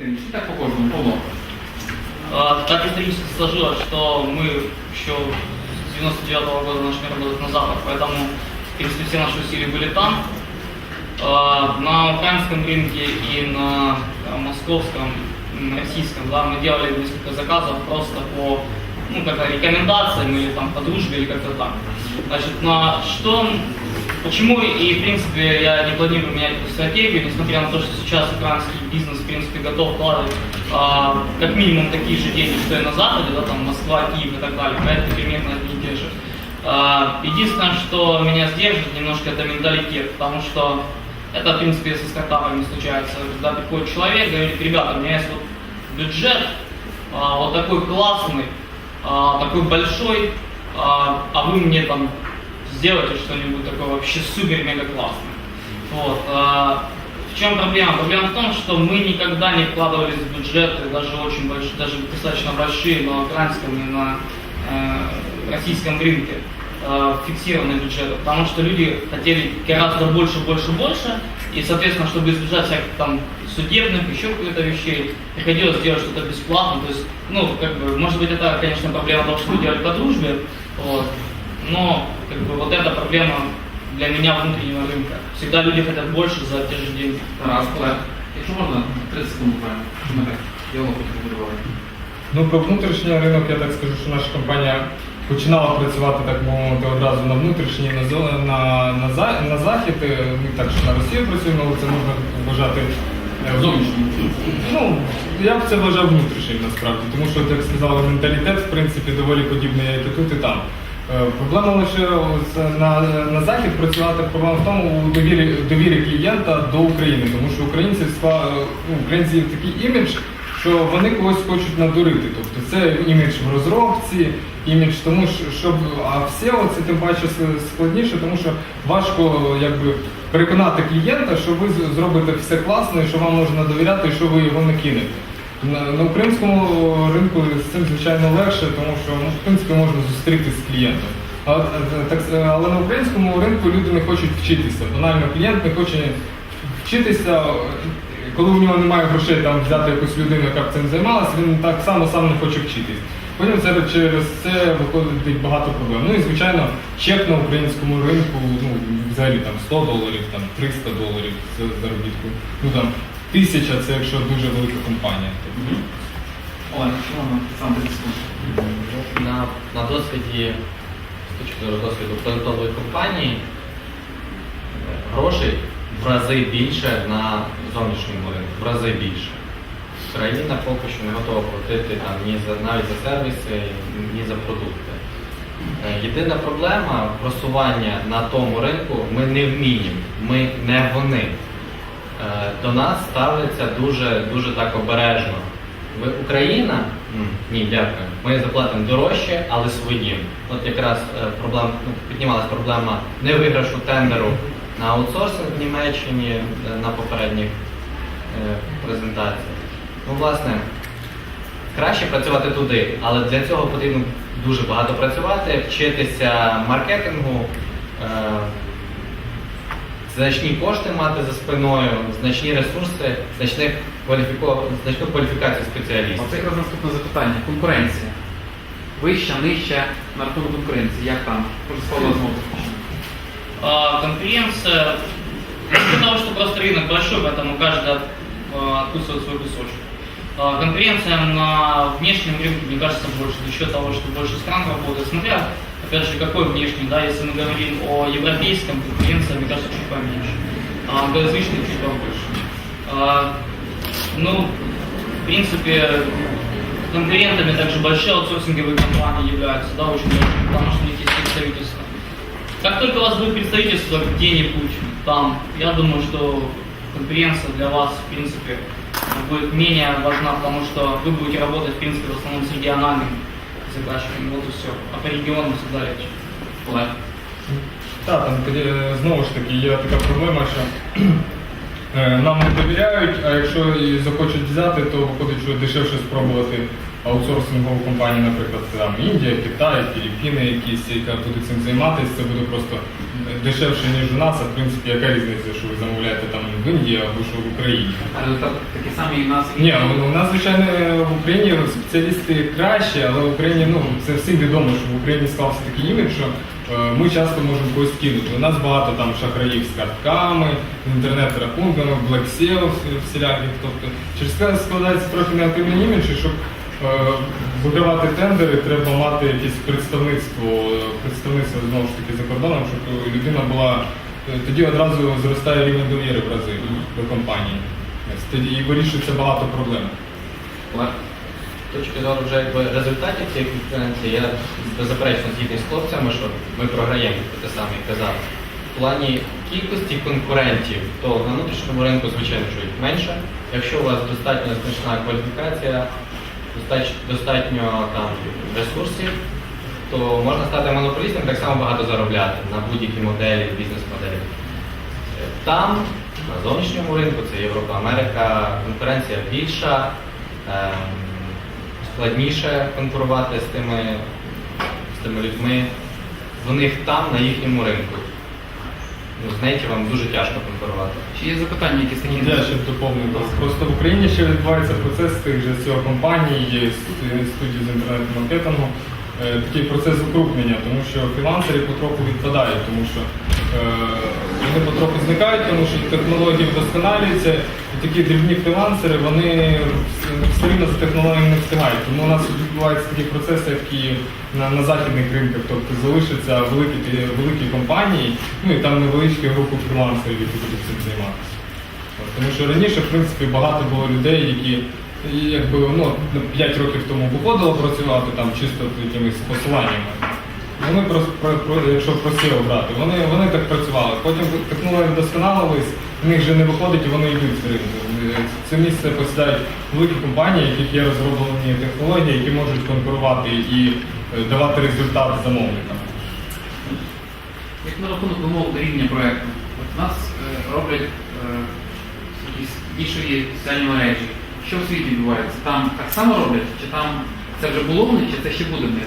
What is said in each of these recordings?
Чи так по кожному Павло? А, Так исторически сложилось, что мы еще с 99 года начали работать на Запад, поэтому, в принципе, все наши усилия были там. А, На украинском рынке и на э, московском, м, российском, да, мы делали несколько заказов просто по, ну, как рекомендациям или там по дружбе или как-то так. Значит, на что, почему и, в принципе, я не планирую менять эту стратегию, несмотря на то, что сейчас украинский бизнес, в принципе, готов вкладывать а, как минимум такие же деньги, что и на Западе, да, там Москва, Киев и так далее, поэтому примерно и те же. А, Единственное, что меня сдержит немножко, это менталитет, потому что это, в принципе, со стартапами случается. Когда приходит человек, говорит, ребята, у меня есть вот бюджет, а, вот такой классный, а, такой большой, а, а вы мне там сделайте что-нибудь такое вообще супер-мега классное. Вот. а, В чем проблема? Проблема в том, что мы никогда не вкладывались в бюджеты, даже очень большие, даже достаточно большие на украинском и на э, российском рынке э, фиксированные бюджеты, потому что люди хотели гораздо больше, больше, больше, и, соответственно, чтобы избежать всяких там судебных, еще каких-то вещей, приходилось делать что-то бесплатно, то есть, ну, как бы, может быть, это, конечно, проблема того, что мы делали по дружбе, вот, но, как бы, вот эта проблема для меня внутреннего рынка. Всегда люди хотят больше за те же деньги. Тарас, Олег. Якщо можна, 30 секунд буквально. Щоб ми так діалог побудували. Ну, про внутрішній ринок я так скажу, що наша компанія починала працювати, так би мовити, одразу на внутрішній, на, зо- на, на, за- на захід. Е, Ми також на Росію працюємо, але це можна вважати е, Зовнішній. Ну, я б це вважав внутрішнім насправді, тому що, як сказали, менталітет, в принципі, доволі подібний, як і тут, і там. Е, Проблема лише на, на захід працювати. Проблема в тому у довірі, довірі клієнта до України, тому що українці ска- ну, українці такий імідж, що вони когось хочуть надурити. Тобто це імідж в розробці, імідж тому, що- щоб а в SEO це тим паче складніше, тому що важко якби переконати клієнта, що ви зробите все класно, і що вам можна довіряти, і що ви його не кинете. На, українському ринку з цим звичайно легше, тому що ну, в принципі можна зустрітися з клієнтом. А, е, так, е, але на українському ринку люди не хочуть вчитися. Банально клієнт не хоче вчитися, коли у нього немає грошей там взяти якусь людину, яка б цим займалася, він так само сам не хоче вчитись. Потім це через це виходить багато проблем. Ну і звичайно, чек на українському ринку, ну взагалі там 100 доларів, там 300 доларів заробітку. Ну там тисяча це якщо дуже велика компанія. Олег, якщо можна, сам На, на досвіді, з точки зору досвіду продуктової компанії, грошей в рази більше на зовнішньому ринку, в рази більше. Країна поки що не готова платити там, ні за навіть за сервіси, ні за продукти. Е, Єдина проблема просування на тому ринку ми не вміємо, ми не вони. Е, До нас ставляться дуже дуже так обережно. Ви Україна? Ні, дякую. Ми заплатимо дорожче, але своїм. От якраз е, проблем, ну, піднімалась проблема не виграшу тендеру на аутсорсинг в Німеччині е, на попередніх презентаціях. Ну, власне, краще працювати туди, але для цього потрібно дуже багато працювати, вчитися маркетингу е, значні кошти мати за спиною, значні ресурси, значних кваліфіко... значну кваліфікацію спеціалістів. Оце якраз наступне запитання. Конкуренція. Вища, нижча на рахунок конкуренції. Як там? Може, з Павла знову почнемо. А, конкуренция, из-за того, что просто рынок большой, поэтому каждый от- а, откусывает свой кусочек. А, Конкуренция на внешнем рынке, мне кажется, больше, за счет того, что больше стран работает. Смотря, опять же, какой внешний, да, если мы говорим о европейском, конкуренция, мне кажется, чуть поменьше. А англоязычный чуть побольше. А, Ну, в принципе, конкурентами также большие аутсорсинговые компании являются, да, очень большие, потому что у них есть представительство. Как только у вас будет представительство где-нибудь там, я думаю, что конкуренция для вас, в принципе, будет менее важна, потому что вы будете работать, в принципе, в основном с региональными заказчиками, вот и все. А по регионам всегда. Олег. Так, там е, знову ж таки є така проблема, що е, нам не довіряють, а якщо і захочуть взяти, то виходить, що дешевше спробувати аутсорсингову компанію, наприклад, там Індія, Китай, Філіппіни якісь, яка буде цим займатися, це буде просто дешевше, ніж у нас, а в принципі, яка різниця, що ви замовляєте там в Індії або що в Україні. А результат такий самий і в нас. Ні, у- нас, звичайно, в Україні спеціалісти краще, але в Україні, ну, це всім відомо, що в Україні склався такий імідж, що е, ми часто можемо когось кинути. У нас багато там шахраїв з картками, інтернет-рахунками, Black SEO всіляких. Тобто через це складається трохи негативний імідж, щоб вигравати тендери, треба мати якесь представництво, е, представництво знову ж таки за кордоном, щоб людина була. е, Тоді одразу зростає рівень довіри в рази до компанії. Тоді і вирішується багато проблем. Точки зору вже якби результатів цієї конкуренції, я беззаперечно згідний з хлопцями, що ми програємо те саме як казав. В плані кількості конкурентів, то на внутрішньому ринку, звичайно, що їх менше. Якщо у вас достатньо значна кваліфікація, достатньо, там ресурсів, то можна стати монополістом, так само багато заробляти на будь-які моделі, бізнес-моделі. Е, Там, на зовнішньому ринку, це Європа, Америка, конкуренція більша, ем, складніше конкурувати з тими, з тими людьми. В них там, на їхньому ринку. Ну, з вам дуже тяжко конкурувати. Чи є запитання якісь такі? Я ще доповню. Просто в Україні ще відбувається процес тих же цього компаній, є студії з інтернет-маркетингу. е, Такий процес укрупнення, тому що фрілансери потроху відпадають, тому що е, вони потроху зникають, тому що технології вдосконалюються, такі дрібні фрілансери вони все рівно за технологіями не встигають. Тому у нас відбуваються такі процеси, як і на, на західних ринках, тобто залишаться великі, великі компанії, ну і там невеличкі групи фрілансерів, які будуть цим займатися. Тому що раніше, в принципі, багато було людей, які якби ну, 5 років тому виходило працювати там чисто якимись посиланнями. Вони просто про, про- якщо про SEO брати, вони, вони так працювали. Потім технології вдосконалились, в них вже не виходить і вони йдуть з ринку. Це місце посідають великі компанії, в яких є розроблені технології, які можуть конкурувати і е, давати результат замовникам. Як на рахунок до рівня проєкту, у нас е, роблять е, якісь нішові соціальні мережі. Що в світі відбувається? Там так само роблять? Чи там це вже було в чи це ще буде в них?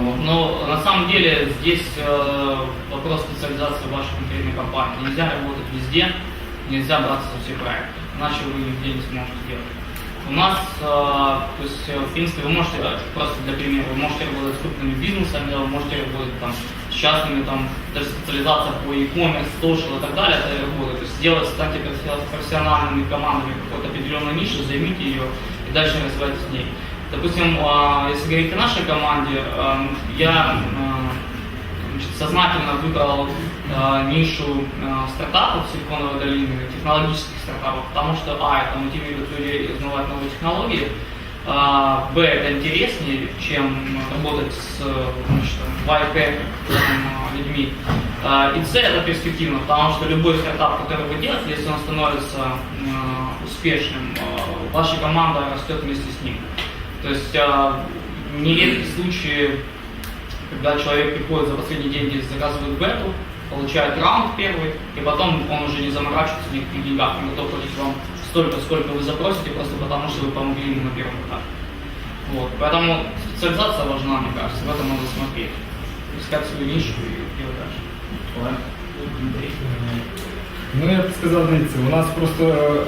Алло. Но на самом деле здесь э, вопрос специализации вашей конкретной компании. Нельзя работать везде, нельзя браться за все проекты, иначе вы нигде не сможете делать. У нас, э, то есть, э, в принципе, вы можете, просто для примера, вы можете работать с крупными бизнесами, вы можете работать там, с частными, там, даже специализация по e-commerce, social и так далее, это работает. То есть сделать, станьте профессиональными командами какой-то определенной ниши, займите ее и дальше развивайтесь с ней. Допустим, а, если говорить о нашей команде, а, я а, сознательно выбрал нишу стартапов Силиконовой долины, технологических стартапов, потому что, а, это мотивирует людей узнавать новые технологии, б, это интереснее, чем работать с значит, там, людьми, и с, это перспективно, потому что любой стартап, который вы делаете, если он становится успешным, ваша команда растет вместе с ним. То есть а, нередки случаи, когда человек приходит за последние деньги, заказывает бету, получает раунд первый, и потом он уже не заморачивается в деньгах, он готов платить вам столько, сколько вы запросите, просто потому что вы помогли ему на первом этапе. Вот. Поэтому специализация важна, мне кажется, в этом надо смотреть. Искать свою нишу и делать дальше. Ну, я б сказав, дивіться, у нас просто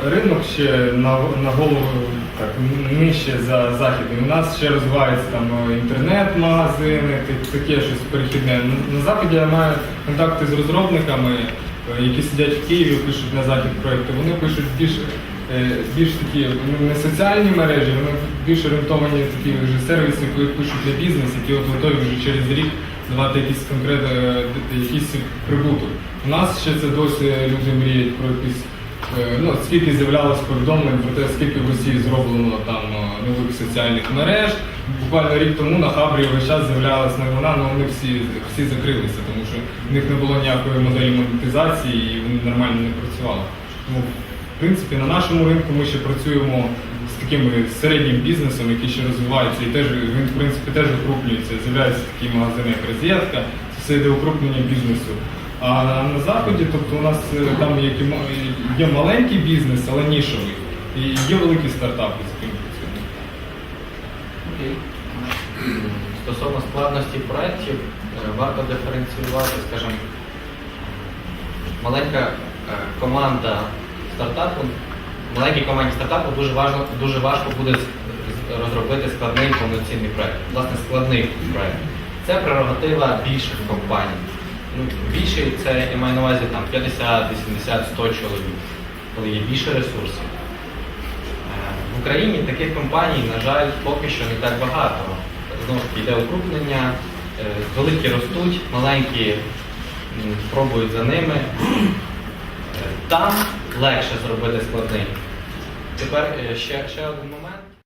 е, ринок ще на, на голову так, нижче за західний. У нас ще розвиваються там е, інтернет-магазини, таке щось перехідне. На- заході я маю контакти з розробниками, е, які сидять в Києві, пишуть на захід проекти. Вони пишуть більш, більш такі ну, не соціальні мережі, вони більш орієнтовані такі вже сервіси, які пишуть для бізнес, які от готові вже через рік давати якісь конкретні якийсь прибуток. У нас ще це досі люди мріють про якісь. е, Ну, скільки з'являлось повідомлень про те, скільки в Росії зроблено там е, нових соціальних мереж. Буквально рік тому на Хабрі весь час з'являлась новина, але вони всі, всі закрилися, тому що в них не було ніякої моделі монетизації і вони нормально не працювали. Тому, в принципі, на нашому ринку ми ще працюємо з таким середнім бізнесом, який ще розвивається, і теж він в принципі теж укрупнюється. З'являються такі магазини, як розетка, це все йде укрупнення бізнесу. А на заході, тобто у нас е, там є, є маленький бізнес, але нішовий. І є великі стартапи, з якими працюємо. Окей. Стосовно складності проєктів, е, варто диференціювати, скажімо, маленька е, команда стартапу, маленькій команді стартапу дуже важко, дуже важко буде розробити складний повноцінний проєкт. Власне, складний проєкт. Це прерогатива більших компаній. Ну, більший це я маю на увазі там 50, 80, 100 чоловік, коли є більше ресурсів. Е, В Україні таких компаній, на жаль, поки що не так багато. Знову ж таки йде укрупнення, е, великі ростуть, маленькі пробують за ними. Е, Там легше зробити складний. Тепер ще, ще один момент.